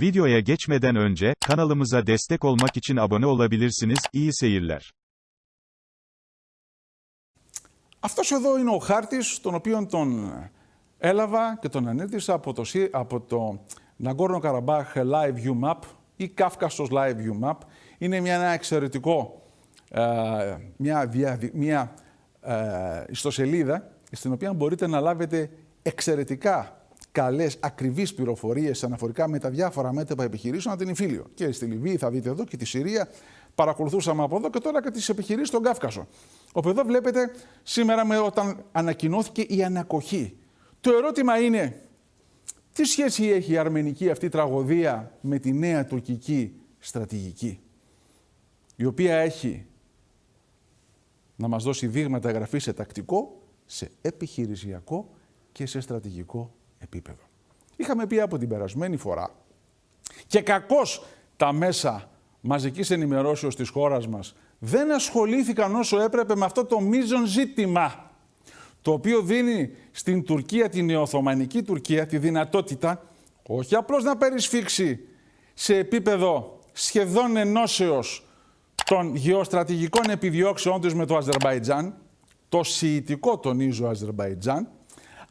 Videoya geçmeden önce, kanalımıza destek olmak için abone olabilirsiniz, iyi seyirler. Αυτός εδώ είναι ο χάρτης τον οποίο τον έλαβα και τον ανέδεισα από το, σι- από το Nagorno Karabakh Live View Map ή Κάφκασος Live View Map. Είναι μια, ένα εξαιρετικό, ε, μια, διαδι- μια ε, ιστοσελίδα στην οποία μπορείτε να λάβετε εξαιρετικά καλές, ακριβείς πληροφορίες αναφορικά με τα διάφορα μέτωπα επιχειρήσεων από την Ιφίλιο. Και στη Λιβύη θα δείτε εδώ και τη Συρία παρακολουθούσαμε από εδώ και τώρα και τις επιχειρήσεις στον Κάφκασο. Όπου εδώ βλέπετε σήμερα με, όταν ανακοινώθηκε η ανακοχή. Το ερώτημα είναι, τι σχέση έχει η αρμενική αυτή τραγωδία με τη νέα τουρκική στρατηγική, η οποία έχει να μας δώσει δείγματα εγγραφής σε τακτικό, σε επιχειρησιακό και σε στρατηγικό επίπεδο. Είχαμε πει από την περασμένη φορά και κακώς τα μέσα μαζικής ενημερώσεως της χώρας μας δεν ασχολήθηκαν όσο έπρεπε με αυτό το μείζον ζήτημα το οποίο δίνει στην Τουρκία, την νεοοθωμανική Τουρκία, τη δυνατότητα όχι απλώς να περισφίξει σε επίπεδο σχεδόν ενώσεως των γεωστρατηγικών επιδιώξεών της με το Αζερβαϊτζάν, το σιητικό τονίζω Αζερβαϊτζάν,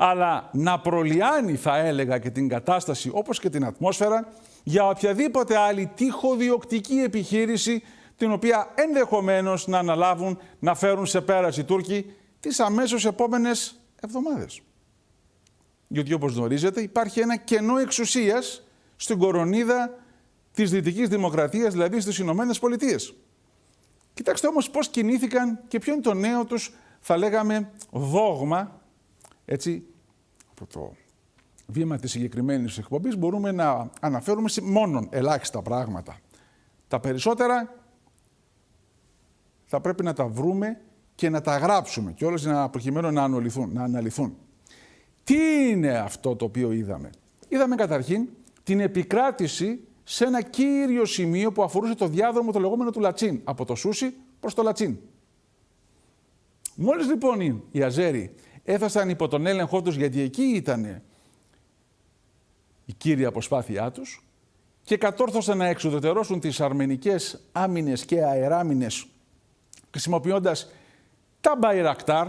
αλλά να προλιάνει θα έλεγα και την κατάσταση όπως και την ατμόσφαιρα για οποιαδήποτε άλλη τυχοδιοκτική επιχείρηση την οποία ενδεχομένως να αναλάβουν να φέρουν σε πέρας οι Τούρκοι τις αμέσως επόμενες εβδομάδες. Γιατί όπως γνωρίζετε υπάρχει ένα κενό εξουσίας στην κορονίδα της Δυτικής Δημοκρατίας, δηλαδή στις Ηνωμένες Πολιτείες. Κοιτάξτε όμως πώς κινήθηκαν και ποιο είναι το νέο τους, θα λέγαμε, δόγμα, έτσι, από το βήμα της συγκεκριμένης εκπομπής μπορούμε να αναφέρουμε σε μόνον ελάχιστα πράγματα. Τα περισσότερα θα πρέπει να τα βρούμε και να τα γράψουμε και όλες να προκειμένου να αναλυθούν, να αναλυθούν. Τι είναι αυτό το οποίο είδαμε; Είδαμε καταρχήν την επικράτηση σε ένα κύριο σημείο που αφορούσε το διάδρομο το λεγόμενο του Λατσίν, από το Σούσι προς το Λατσίν. Μόλις λοιπόν οι- οι Αζέροι έφτασαν υπό τον έλεγχό τους, γιατί εκεί ήταν η κύρια προσπάθειά τους, και κατόρθωσαν να εξουδετερώσουν τις αρμενικές άμυνες και αεράμινες χρησιμοποιώντας τα Μπαϊρακτάρ,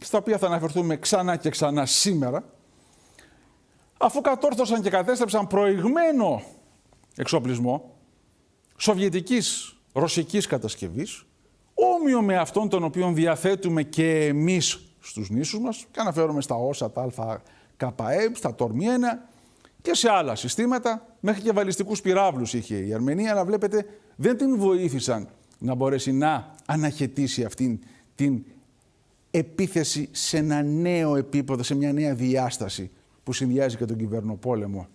στα οποία θα αναφερθούμε ξανά και ξανά σήμερα, αφού κατόρθωσαν και κατέστρεψαν προηγμένο εξοπλισμό σοβιετικής ρωσικής κατασκευής, όμοιο με αυτόν τον οποίο διαθέτουμε και εμείς στους νήσους μας, και αναφέρομαι στα όσα, τα ΑΚΕ, στα Τορμιένα και σε άλλα συστήματα, μέχρι και βαλιστικούς πυράβλους είχε η Αρμενία, αλλά βλέπετε δεν την βοήθησαν να μπορέσει να αναχαιτήσει αυτήν την επίθεση σε ένα νέο επίπεδο, σε μια νέα διάσταση που συνδυάζει και τον κυβερνοπόλεμο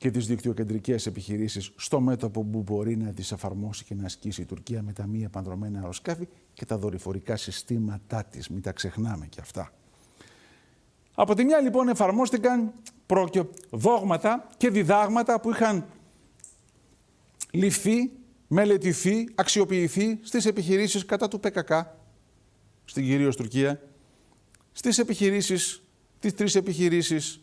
και τις δικτυοκεντρικές επιχειρήσεις στο μέτωπο που μπορεί να τις εφαρμόσει και να ασκήσει η Τουρκία με τα μη επανδρομένα αεροσκάφη και τα δορυφορικά συστήματά της. Μην τα ξεχνάμε και αυτά. Από τη μια λοιπόν εφαρμόστηκαν προ- δόγματα και διδάγματα που είχαν ληφθεί, μελετηθεί, αξιοποιηθεί στις επιχειρήσεις κατά του ΠΚΚ, στην κυρίως Τουρκία, στις επιχειρήσεις, τις τρεις επιχειρήσεις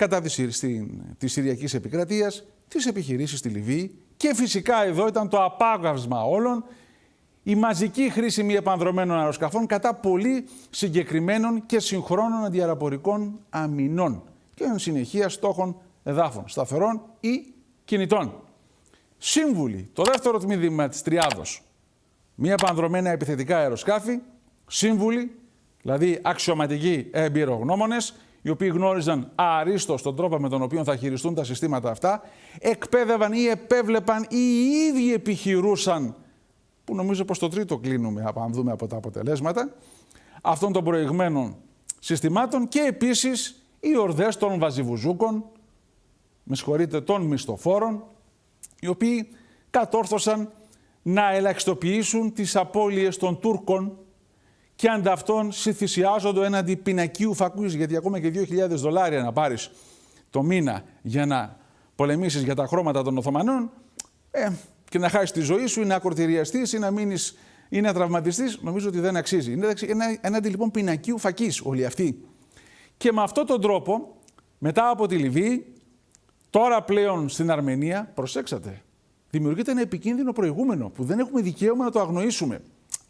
κατά της, Συρ- στην, της Συριακής Επικρατείας, τις επιχειρήσεις στη Λιβύη και φυσικά εδώ ήταν το απάγαυσμα όλων η μαζική χρήση μη επανδρομένων αεροσκαφών κατά πολύ συγκεκριμένων και συγχρόνων αντιαεροπορικών αμυνών και εν συνεχεία στόχων εδάφων, σταθερών ή κινητών. Σύμβουλοι, το δεύτερο τμήμα της τριάδος, μη επανδρομένα επιθετικά αεροσκάφη, σύμβουλοι, δηλαδή αξιωματικοί εμπειρογνώμονες, οι οποίοι γνώριζαν αρίστο τον τρόπο με τον οποίο θα χειριστούν τα συστήματα αυτά, εκπαίδευαν ή επέβλεπαν ή οι ίδιοι επιχειρούσαν, που νομίζω πως το τρίτο κλείνουμε, από- αν δούμε από τα αποτελέσματα, αυτών των προηγμένων συστημάτων και επίσης οι ορδές των βαζιβουζούκων, με συγχωρείτε, των μισθοφόρων, οι οποίοι κατόρθωσαν να ελαχιστοποιήσουν τις απώλειες των Τούρκων και ανταυτόν συθυσιάζονται έναντι πινακίου φακούς, γιατί ακόμα και 2.000 δολάρια να πάρεις το μήνα για να πολεμήσεις για τα χρώματα των Οθωμανών ε, και να χάσεις τη ζωή σου ή να ακροτηριαστείς ή να μείνεις ή να τραυματιστείς, νομίζω ότι δεν αξίζει. Είναι ένα, έναντι λοιπόν πινακίου φακής όλοι αυτοί. Και με αυτόν τον τρόπο, μετά από τη Λιβύη, Τώρα πλέον στην Αρμενία, προσέξατε, δημιουργείται ένα επικίνδυνο προηγούμενο που δεν έχουμε δικαίωμα να το αγνοήσουμε.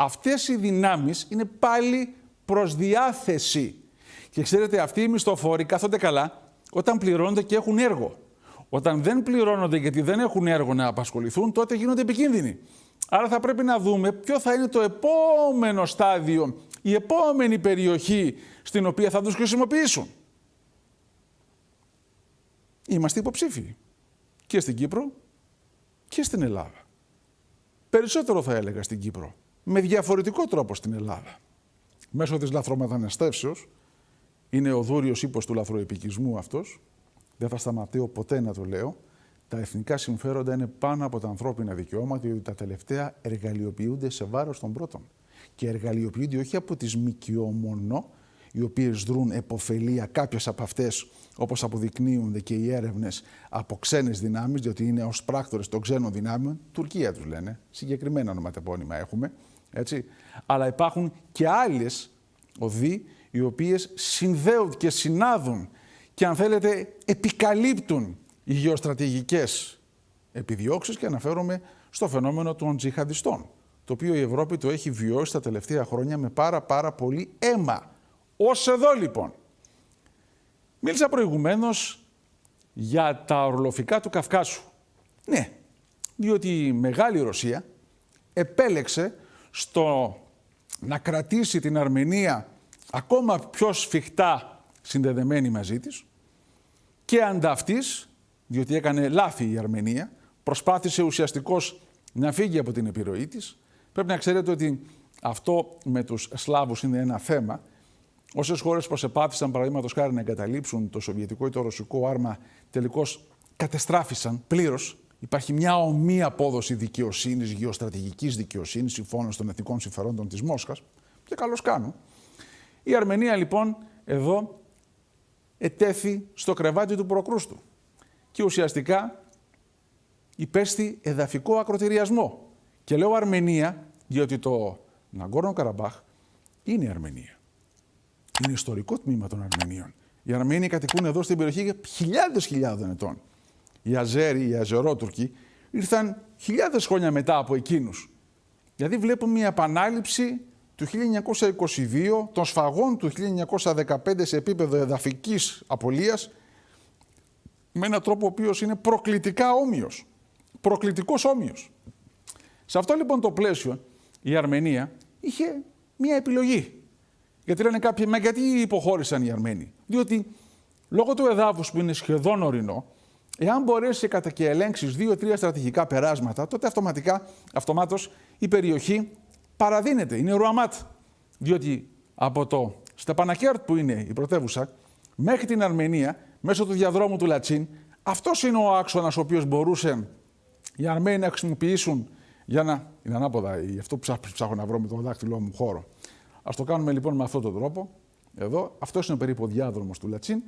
Αυτές οι δυνάμεις είναι πάλι προς διάθεση. Και ξέρετε, αυτοί οι μισθοφόροι κάθονται καλά όταν πληρώνονται και έχουν έργο. Όταν δεν πληρώνονται γιατί δεν έχουν έργο να απασχοληθούν, τότε γίνονται επικίνδυνοι. Άρα θα πρέπει να δούμε ποιο θα είναι το επόμενο στάδιο, η επόμενη περιοχή στην οποία θα τους χρησιμοποιήσουν. Είμαστε υποψήφιοι και στην Κύπρο και στην Ελλάδα. Περισσότερο θα έλεγα στην Κύπρο, με διαφορετικό τρόπο στην Ελλάδα. Μέσω της λαθρομεταναστεύσεως, είναι ο δούριος ύπος του λαθροεπικισμού αυτός, δεν θα σταματήσω ποτέ να το λέω, τα εθνικά συμφέροντα είναι πάνω από τα ανθρώπινα δικαιώματα, διότι τα τελευταία εργαλειοποιούνται σε βάρος των πρώτων. Και εργαλειοποιούνται όχι από τις ΜΚΟ μόνο, οι οποίες δρούν εποφελία κάποιες από αυτές, όπως αποδεικνύονται και οι έρευνες από ξένες δυνάμεις, διότι είναι ως πράκτορες των ξένων δυνάμεων, Τουρκία τους λένε, συγκεκριμένα ονοματεπώνυμα έχουμε, έτσι. Αλλά υπάρχουν και άλλες οδοί, οι οποίες συνδέονται και συνάδουν και αν θέλετε επικαλύπτουν οι γεωστρατηγικές επιδιώξεις και αναφέρομαι στο φαινόμενο των τζιχαντιστών, το οποίο η Ευρώπη το έχει βιώσει τα τελευταία χρόνια με πάρα πάρα πολύ αίμα. Ως εδώ λοιπόν. Μίλησα προηγουμένως για τα ορλοφικά του Καυκάσου. Ναι, διότι η Μεγάλη Ρωσία επέλεξε στο να κρατήσει την Αρμενία ακόμα πιο σφιχτά συνδεδεμένη μαζί της και ανταυτής διότι έκανε λάθη η Αρμενία, προσπάθησε ουσιαστικώς να φύγει από την επιρροή της. Πρέπει να ξέρετε ότι αυτό με τους Σλάβους είναι ένα θέμα. Όσες χώρες προσεπάθησαν, παραδείγματος χάρη, να εγκαταλείψουν το σοβιετικό ή το ρωσικό άρμα, τελικώς κατεστράφησαν πλήρως. Υπάρχει μια ομοία απόδοση δικαιοσύνης, γεωστρατηγικής δικαιοσύνης, συμφώνω των εθνικών συμφερόντων της Μόσχας. Και καλώς κάνουν. Η Αρμενία λοιπόν εδώ ετέθη στο κρεβάτι του Προκρούστου και ουσιαστικά υπέστη εδαφικό ακροτηριασμό. Και λέω Αρμενία, διότι το Ναγκόρνο Καραμπάχ είναι Αρμενία. Είναι ιστορικό τμήμα των Αρμενίων. Οι Αρμένοι κατοικούν εδώ στην περιοχή για χιλιάδες χιλιάδων ετών. Οι Αζέροι, οι Αζερότουρκοι ήρθαν χιλιάδες χρόνια μετά από εκείνους. Δηλαδή βλέπουμε μια επανάληψη του 1922 των σφαγών του 1915 σε επίπεδο εδαφικής απολίας με έναν τρόπο ο οποίος είναι προκλητικά όμοιος. Προκλητικός όμοιος. Σε αυτό λοιπόν το πλαίσιο η Αρμενία είχε μία επιλογή. Γιατί λένε κάποιοι, μα γιατί υποχώρησαν οι Αρμένοι. Διότι λόγω του εδάφους που είναι σχεδόν ορεινό, εάν μπορέσει κατά και ελέγξεις δύο-τρία στρατηγικά περάσματα, τότε αυτοματικά, αυτομάτως η περιοχή παραδίνεται, είναι ρουαμάτ. Διότι από το Στεπανακέρτ που είναι η πρωτεύουσα, μέχρι την Αρμενία μέσω του διαδρόμου του Λατσίν. Αυτός είναι ο άξονας ο οποίος μπορούσε οι Αρμένοι να χρησιμοποιήσουν για να. Είναι ανάποδα, γι' αυτό ψάχνω να βρω με το δάχτυλό μου χώρο. Α το κάνουμε λοιπόν με αυτόν τον τρόπο. Εδώ, αυτός είναι περίπου ο διάδρομος του Λατσίν.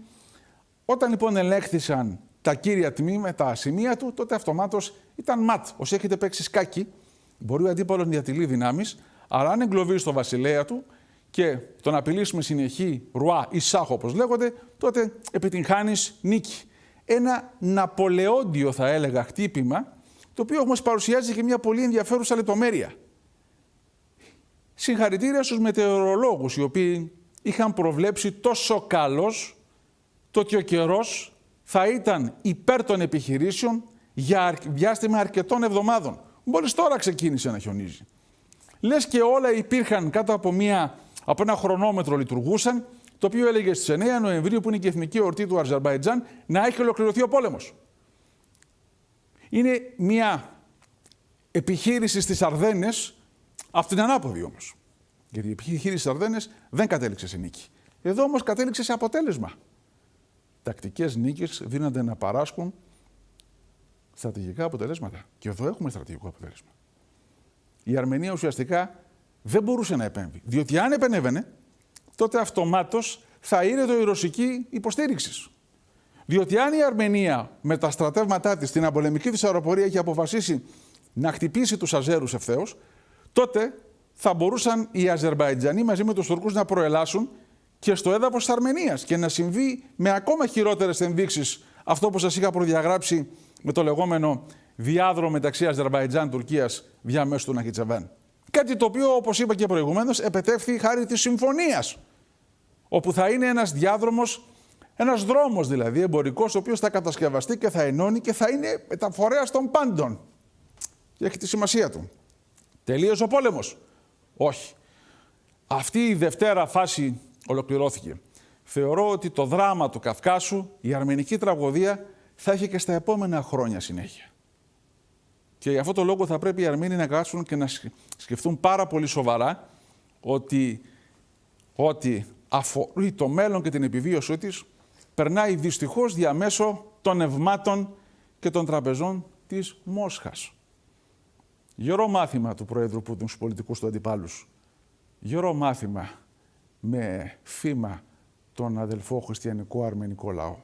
Όταν λοιπόν ελέγχθησαν τα κύρια τμήματα, τα σημεία του, τότε αυτομάτως ήταν ματ. Όσοι έχετε παίξει σκάκι, μπορεί ο αντίπαλος να διατηρεί δυνάμεις, αλλά αν εγκλωβίσει το βασιλέα του, και τον απειλήσουμε συνεχή ρουά ή σάχο όπως λέγονται, τότε επιτυγχάνεις νίκη. Ένα ναπολεόντιο θα έλεγα χτύπημα, το οποίο όμως παρουσιάζει και μια πολύ ενδιαφέρουσα λεπτομέρεια. Συγχαρητήρια στους μετεωρολόγους, οι οποίοι είχαν προβλέψει τόσο καλός το ότι ο καιρός θα ήταν υπέρ των επιχειρήσεων για διάστημα αρκετών εβδομάδων. Μόλις τώρα ξεκίνησε να χιονίζει. Λες και όλα υπήρχαν κάτω από μια από ένα χρονόμετρο λειτουργούσαν, το οποίο έλεγε στις 9 Νοεμβρίου, που είναι και η εθνική ορτή του Αζερβαϊτζάν, να έχει ολοκληρωθεί ο πόλεμος. Είναι μια επιχείρηση στις Αρδένες, αυτή την ανάποδη όμως. Γιατί η επιχείρηση στις Αρδένες δεν κατέληξε σε νίκη. Εδώ όμως κατέληξε σε αποτέλεσμα. Τακτικές νίκες δίνονται να παράσχουν στρατηγικά αποτελέσματα. Και εδώ έχουμε στρατηγικό αποτέλεσμα. Η Αρμενία ουσιαστικά δεν μπορούσε να επέμβει. Διότι αν επενέβαινε, τότε αυτομάτως θα είναι το η ρωσική υποστήριξης. Διότι αν η Αρμενία με τα στρατεύματά της στην απολεμική τη αεροπορία έχει αποφασίσει να χτυπήσει τους Αζέρους ευθέως, τότε θα μπορούσαν οι Αζερβαϊτζανοί μαζί με τους Τουρκούς να προελάσουν και στο έδαφος της Αρμενίας και να συμβεί με ακόμα χειρότερες ενδείξεις αυτό που σας είχα προδιαγράψει με το λεγόμενο διάδρομο μεταξύ Αζερβαϊτζάν-Τουρκίας διαμέσου του Ναχιτσεβέν. Κάτι το οποίο, όπως είπα και προηγουμένως, επετεύχθη χάρη της συμφωνίας, όπου θα είναι ένας διάδρομος, ένας δρόμος δηλαδή εμπορικός, ο οποίος θα κατασκευαστεί και θα ενώνει και θα είναι μεταφορέας των πάντων. Και έχει τη σημασία του. Τελείωσε ο πόλεμος. Όχι. Αυτή η δευτέρα φάση ολοκληρώθηκε. Θεωρώ ότι το δράμα του Καυκάσου, η αρμενική τραγωδία, θα έχει και στα επόμενα χρόνια συνέχεια. Και γι' αυτό το λόγο θα πρέπει οι Αρμίνοι να κάτσουν και να σκεφτούν πάρα πολύ σοβαρά ότι, ότι αφορεί το μέλλον και την επιβίωσή της περνάει δυστυχώς διαμέσω των ευμάτων και των τραπεζών της Μόσχας. Γερό μάθημα του Πρόεδρου Πούτιν στους πολιτικούς του αντιπάλους. Γερό μάθημα με φήμα τον αδελφό χριστιανικό αρμενικό λαό.